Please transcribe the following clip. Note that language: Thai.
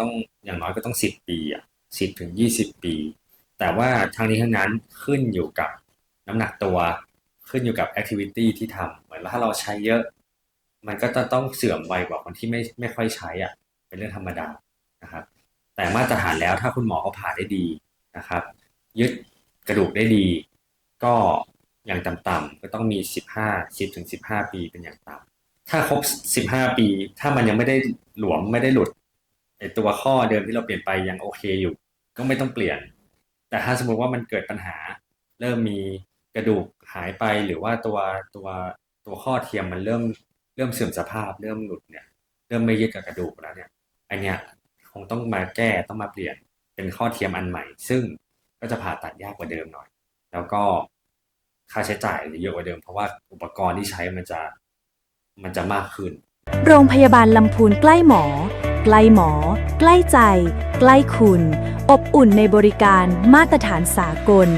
ต้องอย่างน้อยก็ต้องสิบปีอะสิบถึงยี่สิบปี แต่ว่าทั้งนี้ทั้งนั้นขึ้นอยู่กับน้ำหนักตัวขึ้นอยู่กับแอคทิวิตี้ที่ทำเหมือนถ้าเราใช้เยอะ มันก็จะต้องเสื่อมไวกว่าคนที่ไม่ไม่ค่อยใช้อะเป็นเรื่องธรรมดานะครับ แต่มาตรฐานแล้วถ้าคุณหมอเขาผ่าได้ดีนะครับ ยึดกระดูกได้ดี ก็อย่างต่ำๆก็ต้องมี 15 10ถึง15 ปีเป็นอย่างต่ำถ้าครบ 15 ปี ถ้ามันยังไม่ได้หลวมไม่ได้หลุด ไอตัวข้อเดิมที่เราเปลี่ยนไปยังโอเคอยู่ ก็ไม่ต้องเปลี่ยน แต่ถ้าสมมติว่ามันเกิดปัญหา เริ่มมีกระดูกหายไปหรือว่าตัวตัวตัวข้อเทียมมันเริ่มเริ่มเสื่อมสภาพ เริ่มหลุดเนี่ย เริ่มไม่ยึดกับกระดูกแล้วเนี่ยอันเนี้ยคงต้องมาแก้ต้องมาเปลี่ยนเป็นข้อเทียมอันใหม่ ซึ่งก็จะผ่าตัดยากกว่าเดิมหน่อย แล้วก็ค่าใช้จ่ายจะเยอะกว่าเดิม เพราะว่าอุปกรณ์ที่ใช้มันจะมันจะมากขึ้น โรงพยาบาลลำพูนใกล้หมอ ใกล้หมอ ใกล้ใจ ใกล้คุณ อบอุ่นในบริการมาตรฐานสากล